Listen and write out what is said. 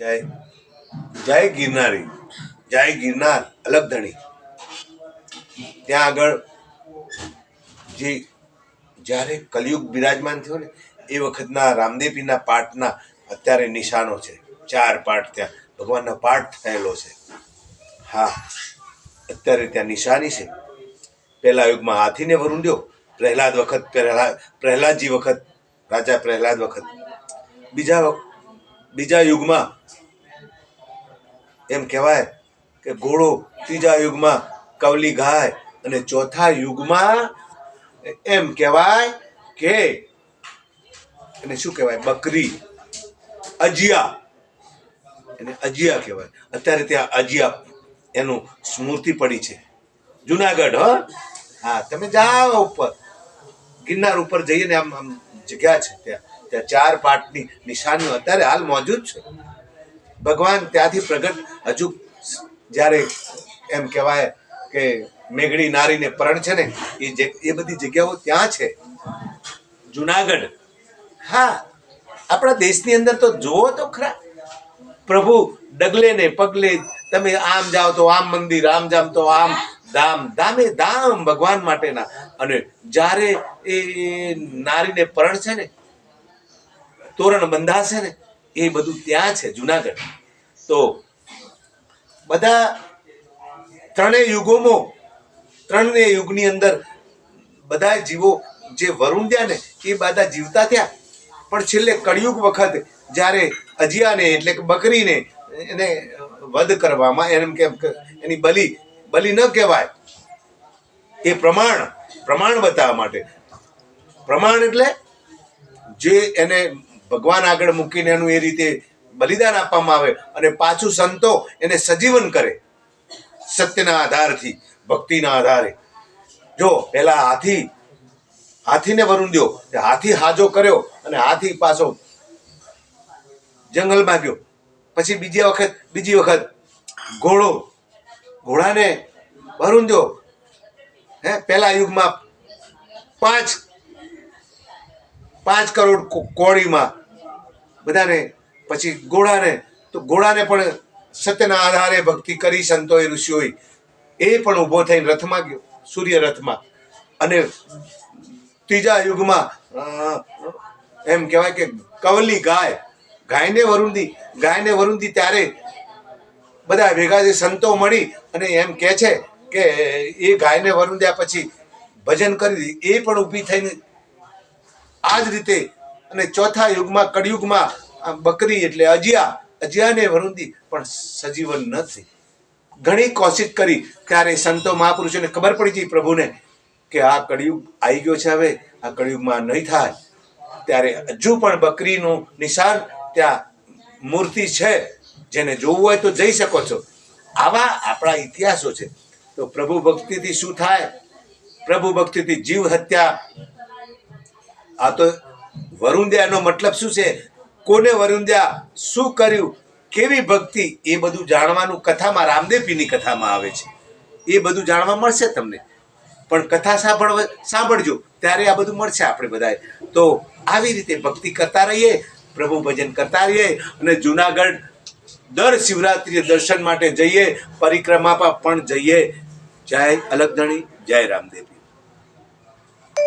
જય જય ગિરનારી, જય ગિરનાર અલગધણી. ત્યાં આગળ જે જ્યારે કલયુગ બિરાજમાન થયો ને, એ વખતના રામદેવીના પાઠના અત્યારે નિશાનો છે. ચાર પાઠ ત્યાં, ભગવાનનો પાઠ થયેલો છે. હા, અત્યારે ત્યાં નિશાની છે. પહેલા યુગમાં હાથીને વરુંડ્યો પ્રહલાદ વખત પ્રહલાદ પ્રહલાદજી વખત, રાજા પ્રહલાદ વખત. બીજા વખ- બીજા યુગમાં એમ કહેવાય કે ઘોડો ત્રીજા યુગમાં કવલી ગાય અને ચોથા યુગમાં એમ કહેવાય કે એને શું કહેવાય? બકરી. અજિયા. એને અજિયા કહેવાય. અત્યારે ત્યાં અજિયા એનું સ્મૃતિ પડી છે. જુનાગઢ, હ? હા, તમે જાઓ ઉપર. ગિરનાર ઉપર જઈએ ને આમ આમ જગ્યા છે ત્યાં. ત્યાં ચાર પાટની નિશાનીઓ અત્યારે હાલ મોજૂદ છે. ભગવાન ત્યાંથી પ્રગટ હજુ જ્યારે એમ કહેવાય કે મેઘડી નારીને પરણ છે ને એ જે એ બધી જગ્યાઓ ત્યાં છે. જુનાગઢ. હા આપણા દેશની અંદર તો જુઓ તો ખરા. પ્રભુ ડગલે ને પગલે તમે આમ જાઓ તો આમ મંદિર આમ જામ તો આમ ધામ ધામે ધામ ભગવાન માટેના. અને જ્યારે એ નારીને પરણ છે ને તોરણ બંધાશે ને, એ બધું ત્યાં છે, જુનાગઢ. તો બધા ત્રણેય યુગોમાં, ત્રણેય યુગની અંદર બધા જીવો જે વરુણ્યા ને, એ બધા જીવતા થયા. પણ છેલ્લે કળિયુગ વખત જ્યારે અજિયાને એટલે કે બકરીને એને વધ કરવામાં, એમ કે એની બલિ બલિ ન કહેવાય. એ પ્રમાણ પ્રમાણ બતાવવા માટે. પ્રમાણ એટલે જે એને ભગવાન આગળ મૂકીને એનું એ રીતે બલિદાન આપવામાં આવે અને પાછું સંતો એને સજીવન કરે સત્યના આધારથી, ભક્તિના આધારે. જો પેલા હાથી, હાથીને વરુંદ્યો હાથી હાજો કર્યો અને હાથી પાછો જંગલમાં ગયો. પછી બીજી વખત બીજી વખત ઘોડો, ઘોડાને વરુંદ્યો હે, પહેલા યુગમાં પાંચ પાંચ કરોડ કોળીમાં બધાને, પછી ગોળાને, તો ગોળાને પણ સત્યના આધારે ભક્તિ કરી સંતોએ, ઋષિઓએ, એ પણ ઊભો થઈને રથમાં ગયો, સૂર્ય રથમાં. અને ત્રીજા યુગમાં એમ કહેવાય કે કવલી ગાય, ગાયને વરુંદી ગાયને વરુંદી ત્યારે બધા ભેગા જે સંતો મળી અને એમ કહે છે કે એ ગાયને વરુંદ્યા પછી ભજન કરી એ પણ ઊભી થઈને આ જ રીતે અને ચોથા યુગમાં, કળિયુગમાં બકરી એટલે અજિયા, અજિયાને વરુંદી પણ સજીવન નથી. ઘણી કોશિશ કરી ત્યારે સંતો મહાપુરુષોને ખબર પડી હતી પ્રભુને કે આ કળિયુગ આવી ગયો છે હવે, આ કળિયુગમાં નહીં થાય. ત્યારે હજુ પણ બકરીનું નિશાન ત્યાં મૂર્તિ છે, જેને જોવું હોય તો જઈ શકો છો. આવા આપણા ઇતિહાસો છે. તો પ્રભુ ભક્તિથી શું થાય? પ્રભુ ભક્તિથી જીવ હત્યા. આ તો વરુંદ્યાનો મતલબ શું છે? કોને વરુંદ્યા શું કર્યું? કેવી ભક્તિ? એ બધું જાણવાનું કથામાં રામદેવપીની કથામાં આવે છે. એ બધું જાણવા મળશે તમને. પણ કથા સાંભળવા, સાંભળજો. ત્યારે આ બધું મળશે આપણે બધાએ. તો આવી રીતે ભક્તિ કરતા રહીએ, પ્રભુ ભજન કરતા રહીએ અને જુનાગઢ દર શિવરાત્રિએ દર્શન માટે જઈએ પરિક્રમા પર પણ જઈએ. જય અલગધણી જય રામદેવ.